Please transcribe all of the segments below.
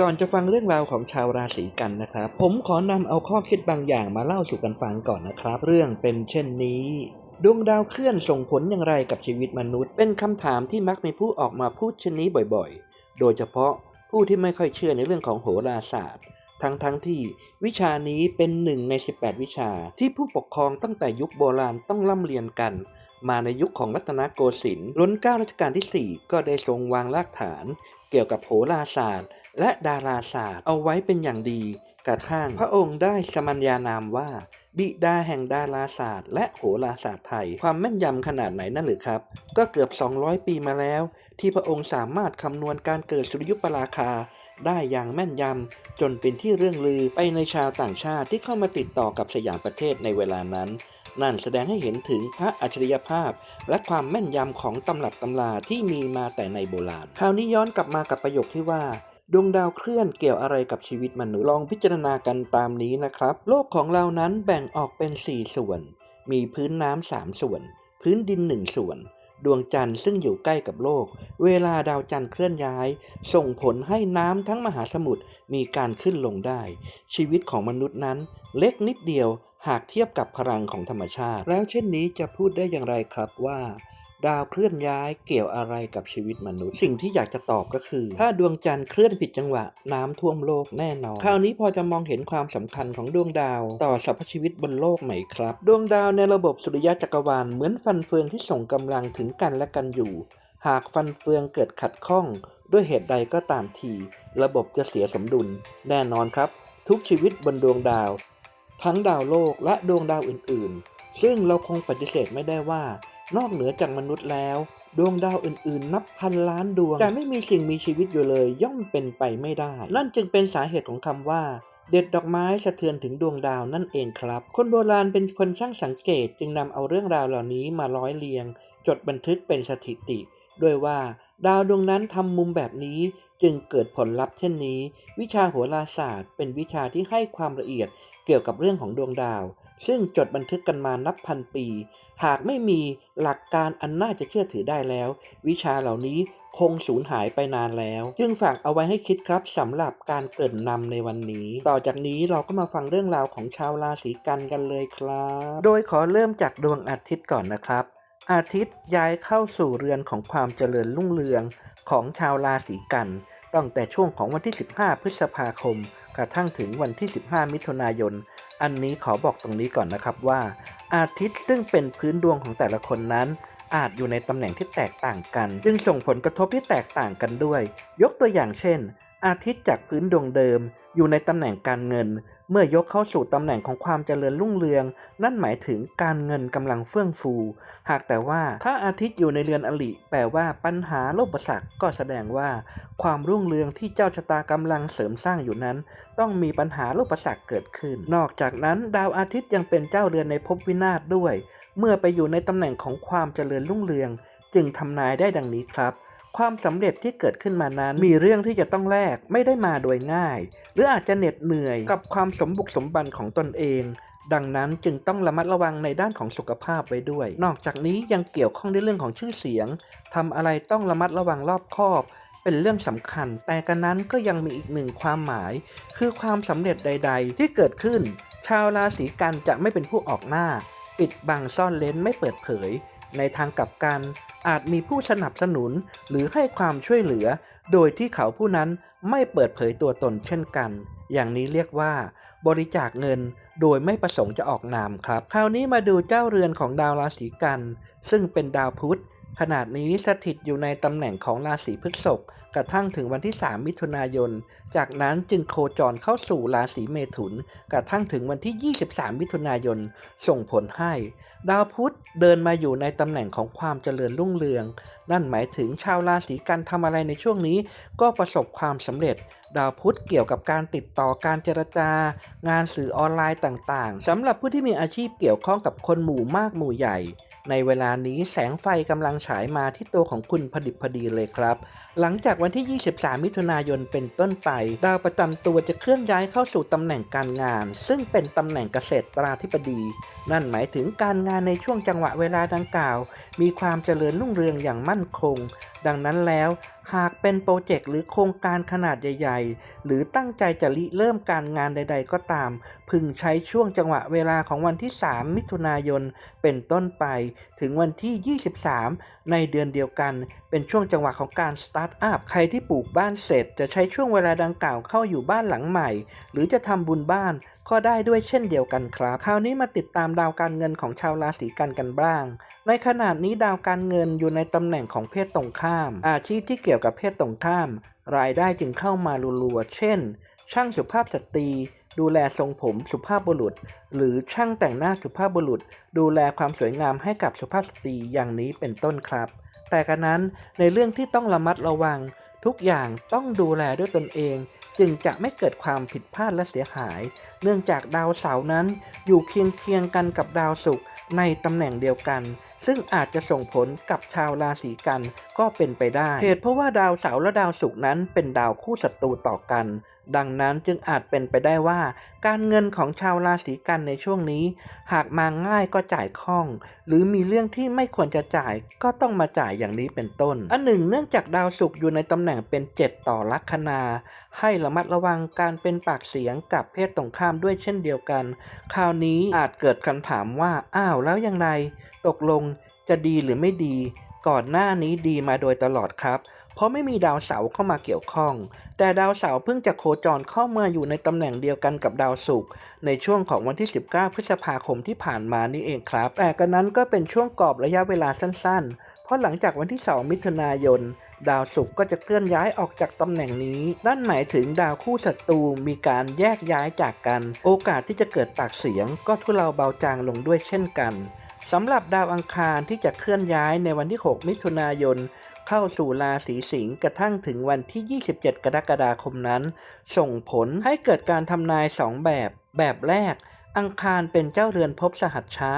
ก่อนจะฟังเรื่องราวของชาวราศีกันนะครับ ผมขอนำเอาข้อคิดบางอย่างมาเล่าสู่กันฟังก่อนนะครับ เรื่องเป็นเช่นนี้ดวงดาวเคลื่อนส่งผลอย่างไรกับชีวิตมนุษย์ เป็นคำถามที่มักมีผู้ออกมาพูดเช่นนี้บ่อยๆ โดยเฉพาะผู้ที่ไม่ค่อยเชื่อในเรื่องของโหราศาสตร์ ทั้งๆทที่วิชานี้เป็นหนึ่งใน 18 วิชา ที่ผู้ปกครองตั้งแต่ยุคโบราณต้องร่ำเรียนกัน มาในยุคของรัตนโกสินทร์ล้นเก้ารัชกาลที่ 4 ก็ได้ทรงวางรากฐาน เกี่ยวกับโหราศาสตร์ และดาราศาสตร์เอาไว้เป็นอย่างดี กระทั่งพระองค์ได้สมัญญานามว่า บิดาแห่งดาราศาสตร์ และโหราศาสตร์ไทย ความแม่นยำขนาดไหนนั่นหรือครับ ก็เกือบ 200 ปีมาแล้ว ที่พระองค์สามารถคำนวณการเกิดสุริยุปราคาได้อย่างแม่นยำ จนเป็นที่เรื่องลือไปในชาวต่างชาติที่เข้ามาติดต่อกับสยามประเทศในเวลานั้น นั่นแสดงให้เห็นถึงพระอัจฉริยภาพ และความแม่นยำของตำรับตำราที่มีมาแต่ในโบราณ คราวนี้ย้อนกลับมากับประโยคที่ว่า ดวงดาวเคลื่อนเกี่ยวอะไรกับชีวิตมนุษย์ลองพิจารณากันตามนี้นะครับ โลกของเรานั้นแบ่งออกเป็น 4 ส่วน มีพื้นน้ำสามส่วน พื้นดินหนึ่งส่วน ดวงจันทร์ซึ่งอยู่ใกล้กับโลก เวลาดาวจันทร์เคลื่อนย้าย ส่งผลให้น้ำทั้งมหาสมุทรมีการขึ้นลงได้ ชีวิตของมนุษย์นั้น เล็กนิดเดียวหากเทียบกับพลังของธรรมชาติ แล้วเช่นนี้จะพูดได้อย่างไรครับว่า ดาวเคลื่อนย้ายเกี่ยวอะไรกับชีวิตมนุษย์ สิ่งที่อยากจะตอบก็คือ ถ้าดวงจันทร์เคลื่อนผิดจังหวะ น้ำท่วมโลกแน่นอน คราวนี้พอจะมองเห็นความสำคัญของดวงดาวต่อสรรพชีวิตบนโลกไหมครับ ดวงดาวในระบบสุริยะจักรวาลเหมือนฟันเฟืองที่ส่งกำลังถึงกันและกันอยู่ หากฟันเฟืองเกิดขัดข้อง ด้วยเหตุใดก็ตามที ระบบจะเสียสมดุล แน่นอนครับ ทุกชีวิตบนดวงดาว ทั้งดาวโลกและดวงดาวอื่น ๆ ซึ่งเราคงปฏิเสธไม่ได้ว่า นอกเหนือจากมนุษย์แล้ว ดวงดาวอื่นๆ นับพันล้านดวงจะไม่มีสิ่งมีชีวิตอยู่เลย ย่อมเป็นไปไม่ได้ นั่นจึงเป็นสาเหตุของคำว่า เด็ดดอกไม้สะเทือนถึงดวงดาวนั่นเองครับ คนโบราณเป็นคนช่างสังเกตจึงนำเอาเรื่องราวเหล่านี้มาร้อยเรียง จดบันทึกเป็นสถิติ ด้วยว่าดาวดวงนั้นทำมุมแบบนี้จึงเกิดผลลัพธ์เช่นนี้ วิชาโหราศาสตร์ เป็นวิชาที่ให้ความละเอียดเกี่ยวกับเรื่องของดวงดาว ซึ่งจดบันทึกกันมานับพันปี หากไม่มีหลักการอันน่าจะเชื่อถือได้แล้ว วิชาเหล่านี้คงสูญหายไปนานแล้ว จึงฝากเอาไว้ให้คิดครับสำหรับการเกริ่นนำในวันนี้ ต่อจากนี้เราก็มาฟังเรื่องราวของชาวราศีกันกันเลยครับ โดยขอเริ่มจากดวงอาทิตย์ก่อนนะครับ อาทิตย์ย้ายเข้าสู่เรือนของความเจริญรุ่งเรืองของชาวราศีกันตั้งแต่ช่วงของวันที่ 15 พฤษภาคม กระทั่งถึงวันที่ 15 มิถุนายน อันนี้ขอบอกตรงนี้ก่อนนะครับว่า อาทิตย์ซึ่งเป็นพื้นดวงของแต่ละคนนั้น อาจอยู่ในตำแหน่งที่แตกต่างกัน จึงส่งผลกระทบที่แตกต่างกันด้วย ยกตัวอย่างเช่น อาทิตย์จากพื้นดวงเดิม อยู่ในตำแหน่งการเงิน เมื่อยกเข้าสู่ตำแหน่งของความเจริญรุ่งเรือง นั่นหมายถึงการเงินกำลังเฟื่องฟู หากแต่ว่าถ้าอาทิตย์อยู่ในเรือนอลิ แปลว่าปัญหาโลภสักก็แสดงว่า ความรุ่งเรืองที่เจ้าชะตากำลังเสริมสร้างอยู่นั้น ต้องมีปัญหาโลภสักเกิดขึ้น นอกจากนั้นดาวอาทิตย์ยังเป็นเจ้าเรือนในภพวินาศด้วย เมื่อไปอยู่ในตำแหน่งของความเจริญรุ่งเรือง จึงทำนายได้ดังนี้ครับ ความสำเร็จที่เกิดขึ้นมานั้น มีเรื่องที่จะต้องแลกไม่ได้มาโดยง่าย หรืออาจจะเหน็ดเหนื่อยกับความสมบุกสมบันของตนเอง ดังนั้นจึงต้องระมัดระวังในด้านของสุขภาพไว้ด้วย นอกจากนี้ยังเกี่ยวข้องในเรื่องของชื่อเสียงทำอะไรต้องระมัดระวังรอบคอบเป็นเรื่องสำคัญ แต่กันนั้นก็ยังมีอีกหนึ่งความหมาย คือความสำเร็จใด ๆ ที่เกิดขึ้น ชาวราศีกันจะไม่เป็นผู้ออกหน้า ปิดบังซ่อนเลนไม่เปิดเผย ในทางกลับกันอาจมีผู้สนับสนุนหรือให้ความช่วยเหลือ โดยที่เขาผู้นั้นไม่เปิดเผยตัวตนเช่นกัน อย่างนี้เรียกว่า บริจาคเงินโดยไม่ประสงค์จะออกนามครับ คราวนี้มาดูเจ้าเรือนของดาวราศีกัน ซึ่งเป็นดาวพุธขนาดนี้สถิตอยู่ในตำแหน่งของราศีพฤษภ กระทั่งถึงวันที่ 3 มิถุนายน จากนั้นจึงโคจรเข้าสู่ราศีเมถุน กระทั่งถึงวันที่ 23 มิถุนายน ส่งผลให้ ดาวพุธเดินมาอยู่ในตำแหน่งของความเจริญรุ่งเรือง นั่นหมายถึงชาวราศีกันทำอะไรในช่วงนี้ ก็ประสบความสำเร็จดาวพุธเกี่ยวกับการติดต่อการเจรจา งานสื่อออนไลน์ต่างๆสำหรับผู้ที่มีอาชีพเกี่ยวข้องกับคนหมู่มากหมู่ใหญ่ ในเวลานี้แสงไฟกำลังฉายมาที่ตัวของคุณพอดิบพอดีเลยครับ หลังจากวันที่ 23 มิถุนายนเป็นต้นไป ดาวประจำตัวจะเคลื่อนย้ายเข้าสู่ตำแหน่งการงาน ซึ่งเป็นตำแหน่งเกษตราธิบดี นั่นหมายถึงการงานในช่วงจังหวะเวลาดังกล่าว มีความเจริญรุ่งเรืองอย่างมั่นคง ดังนั้นแล้ว หากเป็นโปรเจกต์หรือโครงการขนาดใหญ่ ๆ หรือตั้งใจจะริเริ่มการงานใด ๆ ก็ตาม พึงใช้ช่วงจังหวะเวลาของวันที่ 3 มิถุนายน เป็นต้นไป ถึงวันที่ 23 ในเดือนเดียวกัน เป็นช่วงจังหวะของการสตาร์ทอัพใครที่ปลูกบ้านเสร็จ จะใช้ช่วงเวลาดังกล่าวเข้าอยู่บ้านหลังใหม่ หรือจะทำบุญบ้านก็ได้ด้วยเช่นเดียวกันครับ คราวนี้มาติดตามดาวการเงินของชาวราศีกันกันบ้าง ในขณะนี้ดาวการเงินอยู่ในตำแหน่งของเพศตรงข้าม อาชีพที่เกี่ยวกับเพศตรงข้าม รายได้จึงเข้ามารัวๆเช่น ช่างสุภาพสตรีดูแลทรงผมสุภาพบุรุษ หรือช่างแต่งหน้าสุภาพบุรุษ ดูแลความสวยงามให้กับสุภาพสตรีอย่างนี้เป็นต้นครับ แต่กระนั้นในเรื่องที่ต้องระมัดระวัง ทุกอย่างต้องดูแลด้วยตนเอง จึงจะไม่เกิดความผิดพลาดและเสียหาย เนื่องจากดาวเสาร์นั้นอยู่เคียงเคียงกันกับดาวศุกร์ในตำแหน่งเดียวกัน ซึ่งอาจจะส่งผลกับชาวราศีกันก็เป็นไปได้ เหตุเพราะว่าดาวเสาร์และดาวศุกร์นั้นเป็นดาวคู่ศัตรูต่อกัน ดังนั้นจึงอาจเป็นไปได้ว่า การเงินของชาวราศีกันในช่วงนี้ หากมาง่ายก็จ่ายคล่อง หรือมีเรื่องที่ไม่ควรจะจ่ายก็ต้องมาจ่ายอย่างนี้เป็นต้น อันหนึ่ง เนื่องจากดาวศุกร์อยู่ในตำแหน่งเป็น 7 ต่อลัคนา ให้ระมัดระวังการเป็นปากเสียงกับเพศตรงข้ามด้วยเช่นเดียวกัน คราวนี้อาจเกิดคำถามว่าอ้าวแล้วยังไงตกลงจะดีหรือไม่ดี ก่อนหน้านี้ดีมาโดยตลอดครับ เพราะไม่มีดาวเสาร์เข้ามาเกี่ยวข้อง แต่ดาวเสาร์เพิ่งจะโคจรเข้ามาอยู่ในตำแหน่งเดียวกันกับดาวศุกร์ในช่วงของวันที่ 19 พฤษภาคมที่ผ่านมานี่เองครับ แต่กันนั้นก็เป็นช่วงกรอบระยะเวลาสั้น ๆ เพราะหลังจากวันที่ 2 มิถุนายน ดาวศุกร์ก็จะเคลื่อนย้ายออกจากตำแหน่งนี้ นั่นหมายถึงดาวคู่ศัตรูมีการแยกย้ายจากกัน โอกาสที่จะเกิดปากเสียง ก็ทุเลาเบาจางลงด้วยเช่นกันสำหรับดาวอังคารที่จะเคลื่อนย้ายในวันที่ 6 มิถุนายน เข้าสู่ราศีสิงห์กระทั่งถึงวันที่ 27 กรกฎาคมนั้น ส่งผลให้เกิดการทำนาย2แบบ แบบแรก อังคารเป็นเจ้าเรือนภพสหัชชะ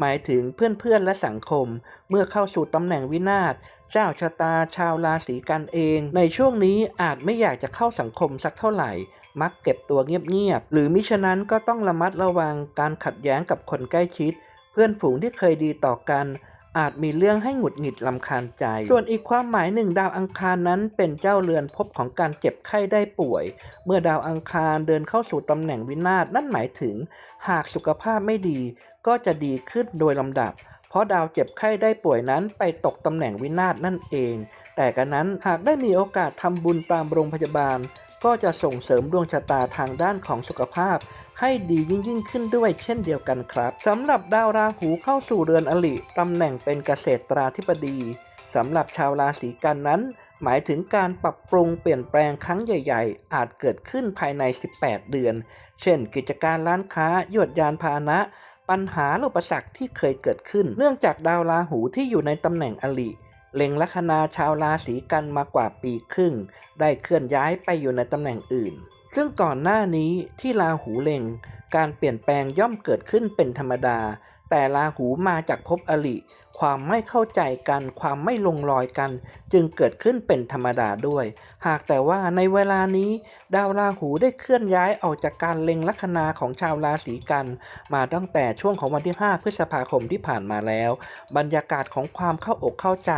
หมายถึงเพื่อนๆและสังคม เมื่อเข้าสู่ตำแหน่งวินาศเจ้าชะตาชาวราศีกันเอง ในช่วงนี้อาจไม่อยากจะเข้าสังคมสักเท่าไหร่ มักเก็บตัวเงียบๆหรือมิฉะนั้นก็ต้องระมัดระวังการขัดแย้งกับคนใกล้ชิด เพื่อนฝูงที่เคยดีต่อกัน อาจมีเรื่องให้หงุดหงิดลำคาญใจ ส่วนอีกความหมายหนึ่งดาวอังคารนั้นเป็นเจ้าเรือนภพของการเจ็บไข้ได้ป่วย เมื่อดาวอังคารเดินเข้าสู่ตำแหน่งวินาศนั่นหมายถึง หากสุขภาพไม่ดีก็จะดีขึ้นโดยลำดับ เพราะดาวเจ็บไข้ได้ป่วยนั้นไปตกตำแหน่งวินาศนั่นเอง แต่กันนั้นหากได้มีโอกาสทำบุญตามโรงพยาบาลก็จะส่งเสริมดวงชะตาทางด้านของสุขภาพ ให้ดียิ่งยิ่งขึ้นด้วยเช่นเดียวกันครับสำหรับดาวราหูเข้าสู่เรือนอลิตำแหน่งเป็นเกษตราธิบดีสำหรับชาวราศีกันนั้น หมายถึงการปรับปรุงเปลี่ยนแปลงครั้งใหญ่ ๆ อาจเกิดขึ้นภายใน 18 เดือน เช่น กิจการร้านค้ายวดยานพาหนะปัญหาอุปสรรคที่เคยเกิดขึ้น เนื่องจากดาวราหูที่อยู่ในตำแหน่งอลิ เล็งลัคนาชาวราศีกันมากว่าปีครึ่ง ได้เคลื่อนย้ายไปอยู่ในตำแหน่งอื่น ซึ่งก่อนหน้านี้ที่ราหูเล็ง การเปลี่ยนแปลงย่อมเกิดขึ้นเป็นธรรมดา แต่ราหูมาจากภพอริ ความไม่เข้าใจกัน ความไม่ลงรอยกัน จึงเกิดขึ้นเป็นธรรมดาด้วย หากแต่ว่าในเวลานี้ ดาวราหูได้เคลื่อนย้ายออกจากการเล็งลัคนาของชาวราศีกัน มาตั้งแต่ช่วงของวันที่ 5 พฤษภาคมที่ผ่านมาแล้ว บรรยากาศของความเข้าอกเข้าใจ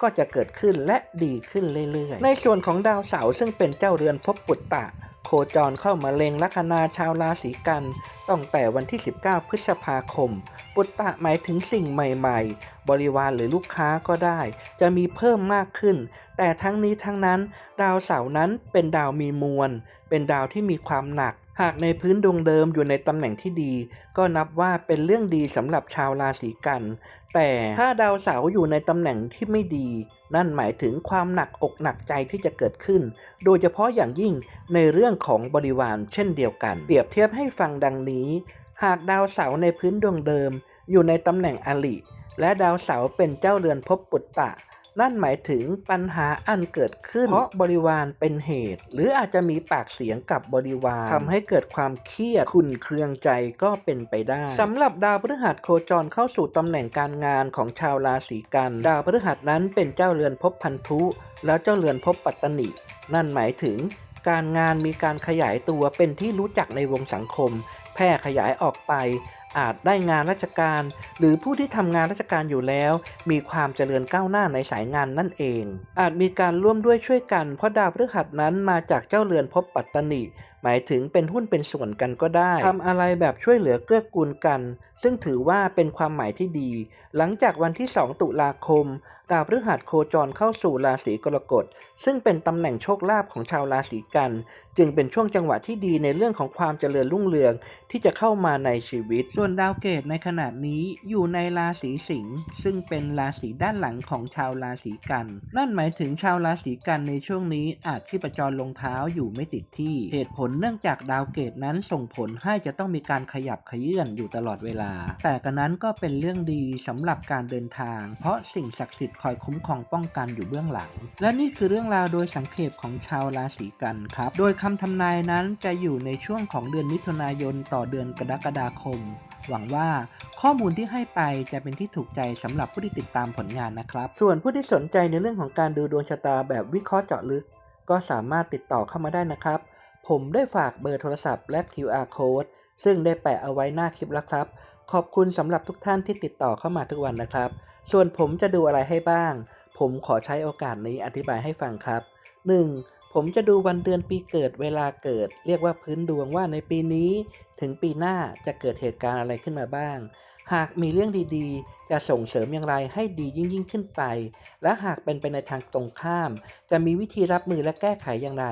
ก็จะเกิดขึ้นและดีขึ้นเรื่อยๆ ในส่วนของดาวเสาร์ซึ่งเป็นเจ้าเรือนภพปุตตะ โคจรเข้ามาเล็งลัคนาชาวราศีกันตั้งแต่วันที่ 19 พฤษภาคม ปุตตะหมายถึงสิ่งใหม่ ๆ บริวารหรือลูกค้าก็ได้ จะมีเพิ่มมากขึ้น แต่ทั้งนี้ทั้งนั้น ดาวเสาร์นั้นเป็นดาวมีมวล เป็นดาวที่มีความหนัก หากในพื้นดวงเดิมอยู่ในตำแหน่งที่ดี ก็นับว่าเป็นเรื่องดีสำหรับชาวราศีกัน แต่ถ้าดาวเสาร์อยู่ในตำแหน่งที่ไม่ดี นั่นหมายถึงความหนักอกหนักใจที่จะเกิดขึ้น โดยเฉพาะอย่างยิ่งในเรื่องของบริวารเช่นเดียวกัน เปรียบเทียบให้ฟังดังนี้ หากดาวเสาร์ในพื้นดวงเดิม อยู่ในตำแหน่งอลิและดาวเสาร์เป็นเจ้าเรือนภพปุตตะ นั่นหมายถึงปัญหาอันเกิดขึ้น เพราะบริวารเป็นเหตุ หรืออาจจะมีปากเสียงกับบริวารทำให้เกิดความเครียดขุ่นเคืองใจก็เป็นไปได้สำหรับดาวพฤหัสโคจรเข้าสู่ตำแหน่งการงานของชาวราศีกัน ดาวพฤหัสนั้นเป็นเจ้าเรือนภพพันธุ แล้วเจ้าเรือนภพปัตตนิ นั่นหมายถึงการงานมีการขยายตัวเป็นที่รู้จักในวงสังคม แพร่ขยายออกไป อาจได้งานราชการ หรือผู้ที่ทำงานราชการอยู่แล้ว มีความเจริญก้าวหน้าในสายงานนั่นเอง อาจมีการร่วมด้วยช่วยกัน เพราะดาวพฤหัสนั้นมาจากเจ้าเรือนภพปัตตนิหมายถึงเป็นหุ้นเป็นส่วนกันก็ได้ทำอะไรแบบช่วยเหลือเกื้อกูลกัน ซึ่งถือว่าเป็นความหมายที่ดี หลังจากวันที่ 2 ตุลาคม ดาวพฤหัสโคจรเข้าสู่ราศีกรกฎ ซึ่งเป็นตำแหน่งโชคลาภของชาวราศีกัน จึงเป็นช่วงจังหวะที่ดีในเรื่องของความเจริญรุ่งเรืองที่จะเข้ามาในชีวิต ส่วนดาวเกตในขณะนี้อยู่ในราศีสิงห์ซึ่งเป็นราศีด้านหลังของชาวราศีกัน นั่นหมายถึงชาวราศีกันในช่วงนี้อาจที่ประจรลงเท้าอยู่ไม่ติดที่ เหตุผลเนื่องจากดาวเกตนั้นส่งผลให้จะต้องมีการขยับขยื่นอยู่ตลอดเวลา แต่กันนั้นก็เป็นเรื่องดีสำหรับการเดินทาง เพราะสิ่งศักดิ์สิทธิ์คอยคุ้มครองป้องกันอยู่เบื้องหลัง และนี่คือเรื่องราวโดยสังเขปของชาวราศีกันครับ โดยคำทำนายนั้นจะอยู่ในช่วงของเดือนมิถุนายนต่อเดือนกรกฎาคม หวังว่าข้อมูลที่ให้ไปจะเป็นที่ถูกใจสำหรับผู้ที่ติดตามผลงานนะครับ ส่วนผู้ที่สนใจในเรื่องของการดูดวงชะตาแบบวิเคราะห์เจาะลึก ก็สามารถติดต่อเข้ามาได้นะครับ ผมได้ฝากเบอร์โทรศัพท์และ QR code ซึ่งได้แปะเอาไว้หน้าคลิปแล้วครับ ขอบคุณสำหรับทุกท่านที่ติดต่อเข้ามาทุกวันนะครับ ส่วนผมจะดูอะไรให้บ้าง ผมขอใช้โอกาสนี้อธิบายให้ฟังครับ 1. ผมจะดูวันเดือนปีเกิดเวลาเกิด เรียกว่าพื้นดวงว่าในปีนี้ ถึงปีหน้าจะเกิดเหตุการณ์อะไรขึ้นมาบ้าง หากมีเรื่องดีๆ จะส่งเสริมอย่างไรให้ดียิ่งยิ่งๆขึ้นไป และหากเป็นไปในทางตรงข้าม จะมีวิธีรับมือและแก้ไขอย่างไร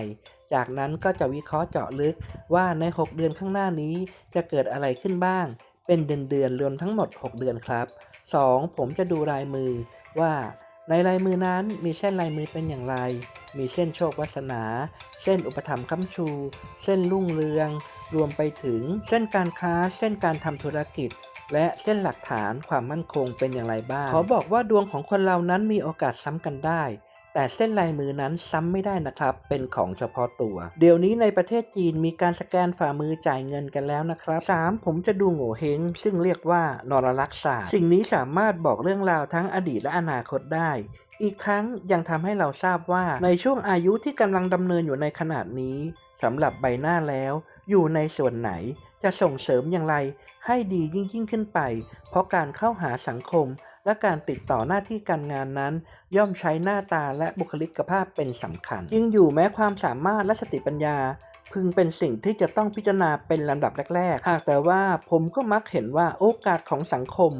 จากนั้นก็จะวิเคราะห์เจาะลึกว่าใน 6 เดือนข้างหน้านี้จะเกิดอะไรขึ้นบ้าง เป็นเดือนเดือนรวมทั้งหมด 6 เดือนครับ 2. ผมจะดูลายมือว่าในลายมือนั้นมีเส้นลายมือเป็นอย่างไร มีเส้นโชควัสนา เส้นอุปถัมภ์ค้ำชู เส้นรุ่งเรือง รวมไปถึงเส้นการค้า เส้นการทำธุรกิจ และเส้นหลักฐานความมั่นคงเป็นอย่างไรบ้าง ขอบอกว่าดวงของคนเรานั้นมีโอกาสซ้ำกันได้ แต่เส้นลายมือนั้นซ้ำไม่ได้นะครับ เป็นของเฉพาะตัว เดี๋ยวนี้ในประเทศจีนมีการสแกนฝ่ามือจ่ายเงินกันแล้วนะครับ 3. ผมจะดูโง่เฮงซึ่งเรียกว่านรลักษาสตร์สิ่งนี้สามารถบอกเรื่องราวทั้งอดีตและอนาคตได้อีกทั้งยังทำให้เราทราบว่าในช่วงอายุที่กำลังดำเนินอยู่ในขนาดนี้สำหรับใบหน้าแล้ว อยู่ในส่วนไหนจะส่งเสริมอย่างไร ให้ดียิ่งยิ่งขึ้นไป เพราะการเข้าหาสังคม และการติดต่อหน้าที่การงานนั้น ย่อมใช้หน้าตาและบุคลิกภาพเป็นสำคัญยิ่งอยู่แม้ความสามารถและสติปัญญา พึงเป็นสิ่งที่จะต้องพิจารณาเป็นลำดับแรกๆ หากแต่ว่าผมก็มักเห็นว่าโอกาสของสังคม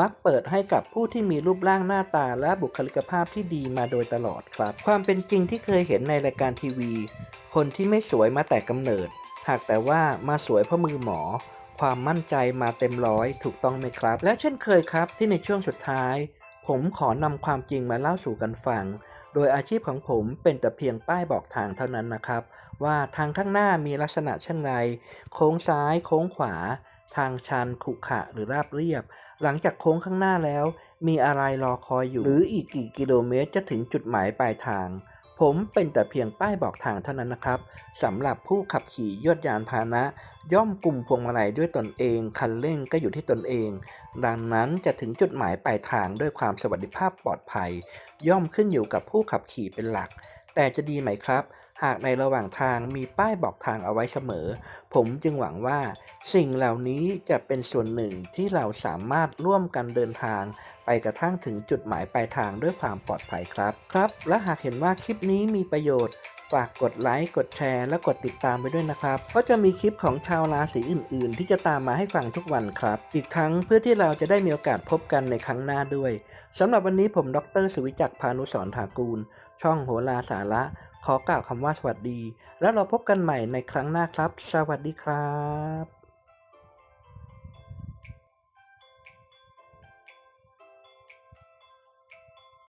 มักเปิดให้กับผู้ที่มีรูปร่างหน้าตาและบุคลิกภาพที่ดีมาโดยตลอดครับ ความเป็นจริงที่เคยเห็นในรายการทีวี คนที่ไม่สวยมาแต่กำเนิด หากแต่ว่ามาสวยเพราะมือหมอ ความมั่นใจมาเต็มร้อยถูกต้องไหมครับ และเช่นเคยครับที่ในช่วงสุดท้าย ผมขอนำความจริงมาเล่าสู่กันฟัง โดยอาชีพของผมเป็นแต่เพียงป้ายบอกทางเท่านั้นนะครับ ว่าทางข้างหน้ามีลักษณะเช่นไร โค้งซ้าย โค้งขวา ทางชันขรุขระหรือราบเรียบ หลังจากโค้งข้างหน้าแล้ว มีอะไรรอคอยอยู่ หรืออีกกี่กิโลเมตรจะถึงจุดหมายปลายทาง ผมเป็นแต่เพียงป้ายบอกทางเท่านั้นนะครับสำหรับผู้ขับขี่ยวดยานพาหนะ ย่อมกลุ่มพวงมาลัยด้วยตนเอง คันเร่งก็อยู่ที่ตนเอง ดังนั้นจะถึงจุดหมายปลายทางด้วยความสวัสดิภาพปลอดภัย ย่อมขึ้นอยู่กับผู้ขับขี่เป็นหลัก แต่จะดีไหมครับ หากในระหว่างทางมีป้ายบอกทางเอาไว้เสมอ ผมจึงหวังว่า สิ่งเหล่านี้จะเป็นส่วนหนึ่งที่เราสามารถร่วมกันเดินทาง กระทั่งถึงจุดหมายปลายทางด้วยความปลอดภัยครับ ครับ และหากเห็นว่าคลิปนี้มีประโยชน์ฝากกดไลค์ กดแชร์ และกดติดตามไปด้วยนะครับเพราะจะมีคลิปของชาวราศีอื่น ๆ ที่จะตามมาให้ฟังทุกวันครับ อีกทั้งเพื่อที่เราจะได้มีโอกาสพบกันในครั้งหน้าด้วยสำหรับวันนี้ผมดรสุวิจักพานุสรถากูล ช่องโหราสาระ ขอกล่าวคำว่าสวัสดี แล้วเราพบกันใหม่ในครั้งหน้าครับ สวัสดีครับ